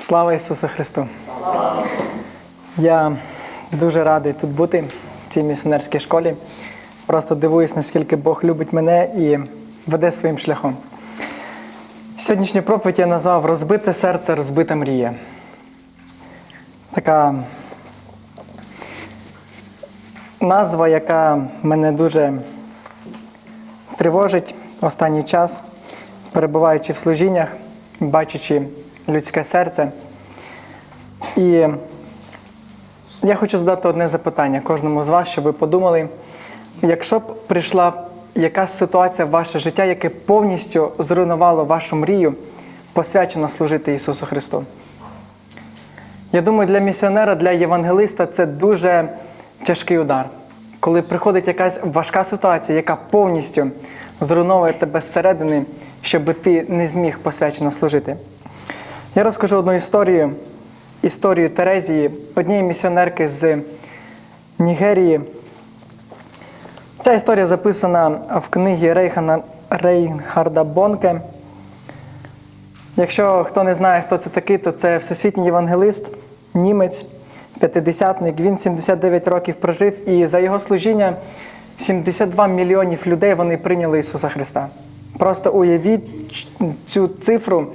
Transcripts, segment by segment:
Слава Ісусу Христу! Я дуже радий тут бути в цій місіонерській школі. Просто дивуюсь, наскільки Бог любить мене і веде своїм шляхом. Сьогоднішню проповідь я назвав Розбите серце, розбита мрія. Така назва, яка мене дуже тривожить останній час, перебуваючи в служіннях, бачачи людське серце. І я хочу задати одне запитання кожному з вас, щоб ви подумали, якщо б прийшла якась ситуація в ваше життя, яке повністю зруйнувало вашу мрію, посвячено служити Ісусу Христу. Я думаю, для місіонера, для євангелиста це дуже тяжкий удар. Коли приходить якась важка ситуація, яка повністю зруйновує тебе зсередини, щоб ти не зміг посвячено служити. Я розкажу одну історію, історію Терезії, однієї місіонерки з Нігерії. Ця історія записана в книгі Рейхана, Рейнхарда Бонке. Якщо хто не знає, хто це такий, то це всесвітній євангелист, німець, п'ятидесятник. Він 79 років прожив, і за його служіння 72 мільйонів людей вони прийняли Ісуса Христа. Просто уявіть цю цифру.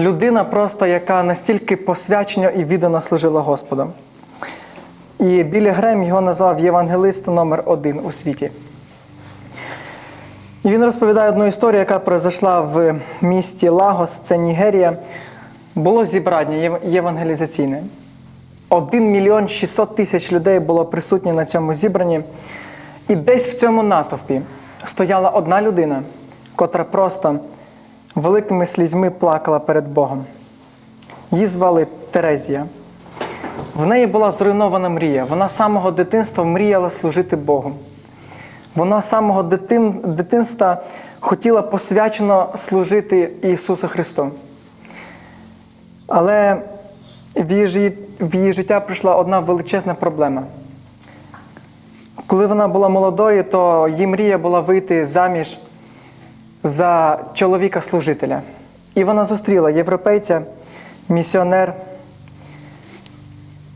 Людина, просто яка настільки посвячено і віддано служила Господу. І Білі Грем його назвав євангелист номер один у світі. І він розповідає одну історію, яка произошла в місті Лагос, це Нігерія. Було зібрання євангелізаційне. Один мільйон 600 тисяч людей було присутні на цьому зібранні. І десь в цьому натовпі стояла одна людина, котра просто великими слізьми плакала перед Богом. Її звали Терезія. В неї була зруйнована мрія. Вона з самого дитинства мріяла служити Богу. Вона з самого дитин, дитинства хотіла посвячено служити Ісусу Христу. Але в її, в її життя прийшла одна величезна проблема. Коли вона була молодою, то її мрія була вийти заміж за чоловіка-служителя. І вона зустріла європейця, місіонер.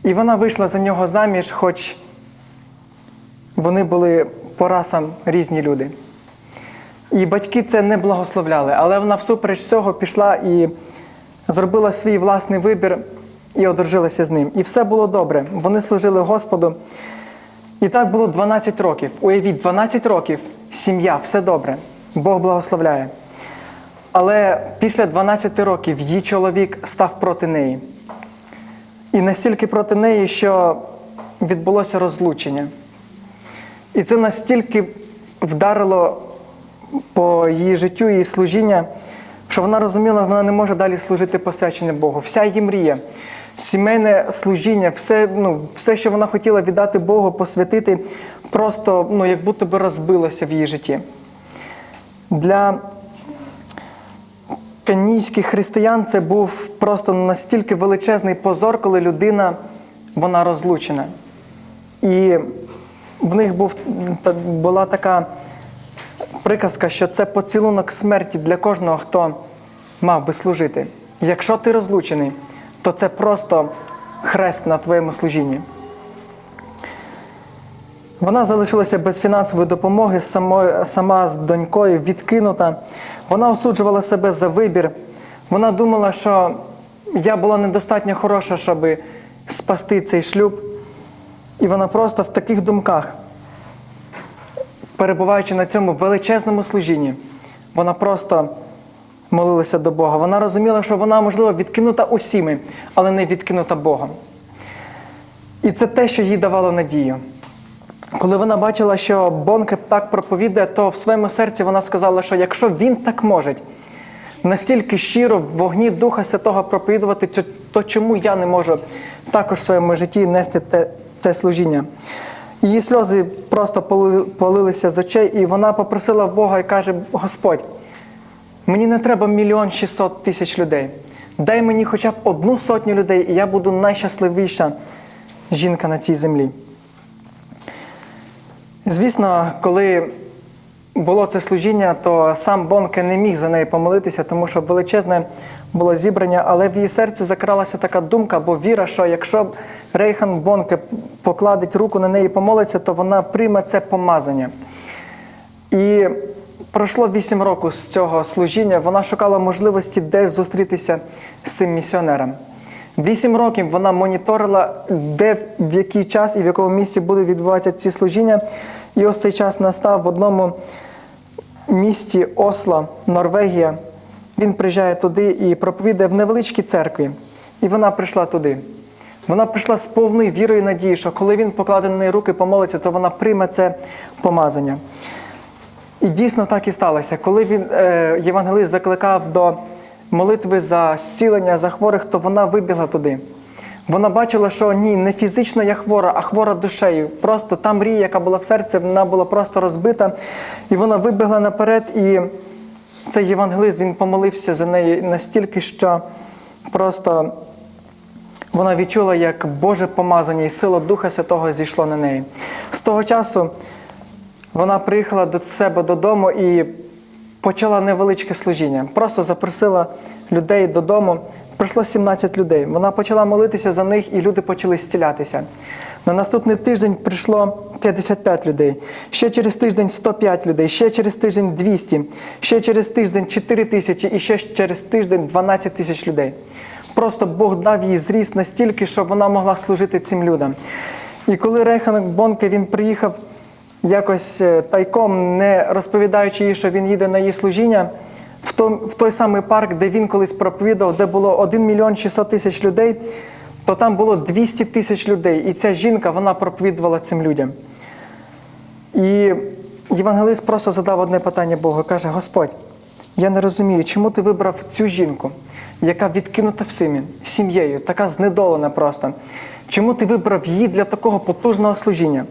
І вона вийшла за нього заміж, хоч вони були по расам різні люди. І батьки це не благословляли, але вона всупереч цього пішла і зробила свій власний вибір і одружилася з ним. І все було добре. Вони служили Господу. І так було 12 років. Уявіть, 12 років сім'я, все добре. Бог благословляє. Але після 12 років її чоловік став проти неї. І настільки проти неї, що відбулося розлучення. І це настільки вдарило по її життю і служіння, що вона розуміла, що вона не може далі служити посвячене Богу. Вся її мрія, сімейне служіння, все, ну, все, що вона хотіла віддати Богу, посвятити, просто ну, як будто би розбилося в її житті. Для канійських християн це був просто настільки величезний позор, коли людина вона розлучена. І в них був, була така приказка, що це поцілунок смерті для кожного, хто мав би служити. Якщо ти розлучений, то це просто хрест на твоєму служінні. Вона залишилася без фінансової допомоги, сама з донькою відкинута. Вона осуджувала себе за вибір. Вона думала, що я була недостатньо хороша, щоб спасти цей шлюб. І вона просто в таких думках, перебуваючи на цьому величезному служінні, вона просто молилася до Бога. Вона розуміла, що вона, можливо, відкинута усіми, але не відкинута Богом. І це те, що їй давало надію. Коли вона бачила, що Бонке так проповідає, то в своєму серці вона сказала, що якщо він так може настільки щиро в вогні Духа Святого проповідувати, то- чому я не можу також в своєму житті нести те, це служіння? Її сльози просто полилися з очей, і вона попросила Бога і каже: Господь, мені не треба мільйон шістсот тисяч людей. Дай мені хоча б одну сотню людей, і я буду найщасливіша жінка на цій землі. Звісно, коли було це служіння, то сам Бонке не міг за неї помолитися, тому що величезне було зібрання, але в її серці закралася така думка або віра, що якщо Рейхан Бонке покладить руку на неї і помолиться, то вона прийме це помазання. І пройшло вісім років з цього служіння. Вона шукала можливості десь зустрітися з цим місіонером. Вісім років вона моніторила, де в який час і в якому місці будуть відбуватися ці служіння. І ось цей час настав в одному місті Осло, Норвегія. Він приїжджає туди і проповідає в невеличкій церкві. І вона прийшла туди. Вона прийшла з повною вірою і надією, що коли він покладе на неї руки, помолиться, то вона прийме це помазання. І дійсно так і сталося. Коли він, е, євангелист закликав до молитви за зцілення за хворих, то вона вибігла туди. Вона бачила, що ні, не фізично я хвора, а хвора душею. Просто та мрія, яка була в серці, вона була просто розбита. І вона вибігла наперед, і цей євангелист він помолився за неї настільки, що просто вона відчула, як Боже помазання і сила Духа Святого зійшло на неї. З того часу вона приїхала до себе додому і почала невеличке служіння. Просто запросила людей додому. Прийшло 17 людей. Вона почала молитися за них, і люди почали зцілятися. На наступний тиждень прийшло 55 людей, ще через тиждень 105 людей, ще через тиждень 200, ще через тиждень 4 тисячі і ще через тиждень 12 тисяч людей. Просто Бог дав їй зріст настільки, щоб вона могла служити цим людям. І коли Рейхан Бонке він приїхав якось е, тайком, не розповідаючи їй, що він їде на її служіння, в той, в той самий парк, де він колись проповідав, де було 1 мільйон 600 тисяч людей, то там було 200 тисяч людей. І ця жінка вона проповідувала цим людям. І євангелист просто задав одне питання Богу, каже: Господь, я не розумію, чому ти вибрав цю жінку, яка відкинута всіми, сім'єю, така знедолена просто. Чому ти вибрав її для такого потужного служіння?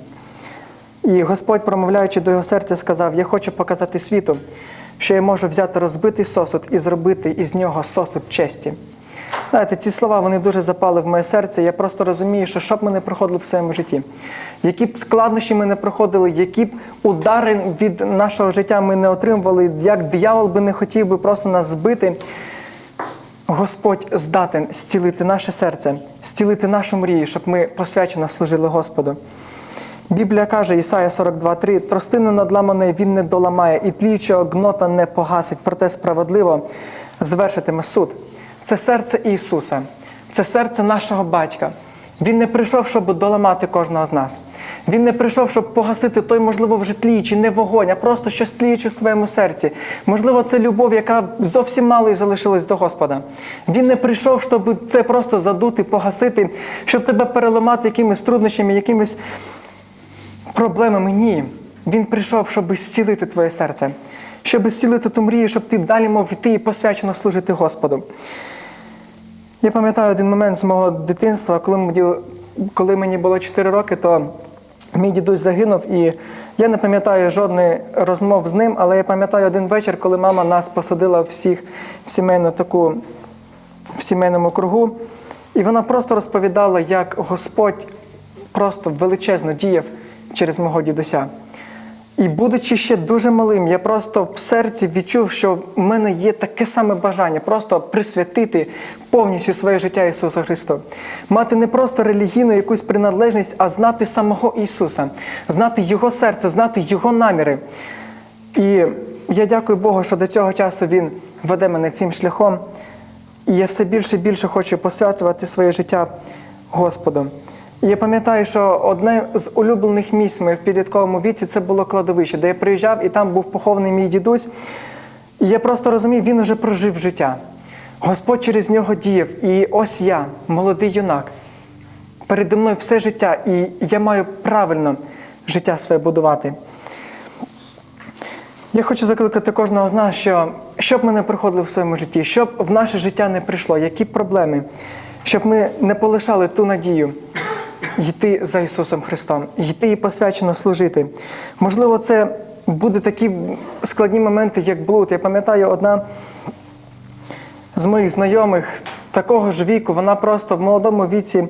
І Господь, промовляючи до його серця, сказав: Я хочу показати світу, що я можу взяти розбитий сосуд і зробити із нього сосуд честі. Знаєте, ці слова вони дуже запали в моє серце. Я просто розумію, що що б ми не проходили в своєму житті, які б складнощі ми не проходили, які б удари від нашого життя ми не отримували, як диявол би не хотів би просто нас збити. Господь здатен зцілити наше серце, зцілити нашу мрію, щоб ми посвячено служили Господу. Біблія каже, Ісая 42,3, тростини надламаної він не доламає, і тліючого гнота не погасить, проте справедливо звершитиме суд. Це серце Ісуса, це серце нашого батька. Він не прийшов, щоб доламати кожного з нас. Він не прийшов, щоб погасити той, можливо, вже тліючий, не вогонь, а просто щось тліюче в твоєму серці. Можливо, це любов, яка зовсім мало і залишилась до Господа. Він не прийшов, щоб це просто задути, погасити, щоб тебе переламати якимись труднощами, якимись проблемами. Ні. Він прийшов, щоб зцілити твоє серце, щоб зцілити ту мрію, щоб ти далі мов іти і посвячено служити Господу. Я пам'ятаю один момент з мого дитинства, коли мені було 4 роки, то мій дідусь загинув, і я не пам'ятаю жодної розмов з ним, але я пам'ятаю один вечір, коли мама нас посадила всіх в сімейну таку в сімейному кругу, і вона просто розповідала, як Господь просто величезно діяв через мого дідуся. І будучи ще дуже малим, я просто в серці відчув, що в мене є таке саме бажання просто присвятити повністю своє життя Ісусу Христу. Мати не просто релігійну якусь приналежність, а знати самого Ісуса, знати Його серце, знати Його наміри. І я дякую Богу, що до цього часу Він веде мене цим шляхом. І я все більше і більше хочу посвячувати своє життя Господу. Я пам'ятаю, що одне з улюблених місць моїх в підлітковому віці це було кладовище, де я приїжджав і там був похований мій дідусь. І я просто розумів, він вже прожив життя. Господь через нього діяв. І ось я, молодий юнак, переді мною все життя, і я маю правильно життя своє будувати. Я хочу закликати кожного з нас, що щоб ми не приходили в своєму житті, щоб в наше життя не прийшло, які проблеми, щоб ми не полишали ту надію йти за Ісусом Христом, йти і посвячено служити. Можливо, це буде такі складні моменти, як блуд. Я пам'ятаю, одна з моїх знайомих такого ж віку, вона просто в молодому віці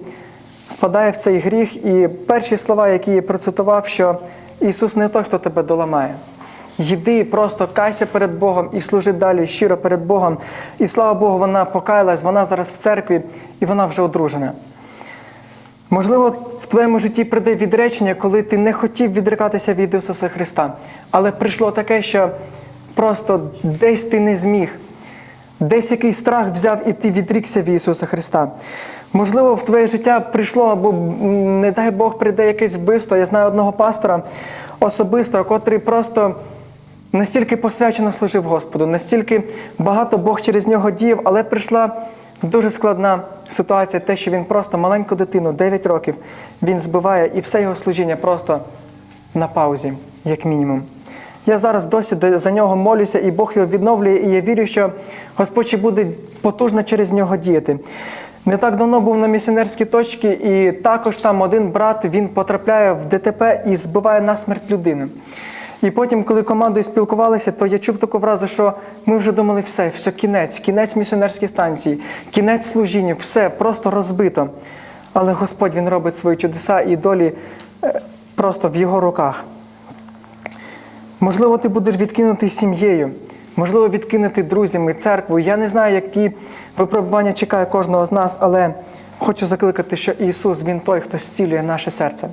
впадає в цей гріх, і перші слова, які я процитував, що Ісус не той, хто тебе доламає. йди, просто кайся перед Богом і служи далі щиро перед Богом. І слава Богу, вона покаялась, вона зараз в церкві і вона вже одружена. Можливо, в твоєму житті прийде відречення, коли ти не хотів відрекатися від Ісуса Христа. Але прийшло таке, що просто десь ти не зміг, десь якийсь страх взяв і ти відрікся від Ісуса Христа. Можливо, в твоє життя прийшло, або, не дай Бог, прийде якесь вбивство. Я знаю одного пастора особисто, котрий просто настільки посвячено служив Господу, настільки багато Бог через нього діяв, але прийшла дуже складна ситуація, те, що він просто маленьку дитину, 9 років, він збиває, і все його служіння просто на паузі, як мінімум. Я зараз досі за нього молюся, і Бог його відновлює, і я вірю, що Господь буде потужно через нього діяти. Не так давно був на місіонерській точці, і також там один брат він потрапляє в ДТП і збиває насмерть людину. І потім, коли командою спілкувалися, то я чув таку фразу, що ми вже думали, все, все, кінець, кінець місіонерської станції, кінець служіння, все просто розбито. Але Господь Він робить свої чудеса і долі е, просто в його руках. Можливо, ти будеш відкинутий сім'єю, можливо, відкинутий друзями, церквою. Я не знаю, які випробування чекає кожного з нас, але хочу закликати, що Ісус Він той, хто зцілює наше серце.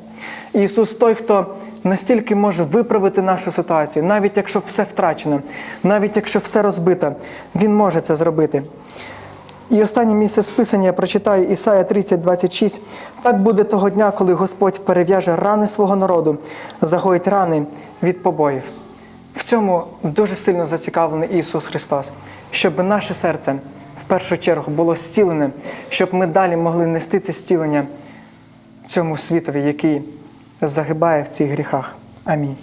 Ісус той, хто настільки може виправити нашу ситуацію, навіть якщо все втрачено, навіть якщо все розбито, Він може це зробити. І останнє місце списання я прочитаю Ісая 30, 26. Так буде того дня, коли Господь перев'яже рани свого народу, загоїть рани від побоїв. В цьому дуже сильно зацікавлений Ісус Христос, щоб наше серце в першу чергу було зцілене, щоб ми далі могли нести це зцілення цьому світові, який загибає в цих гріхах. Амінь.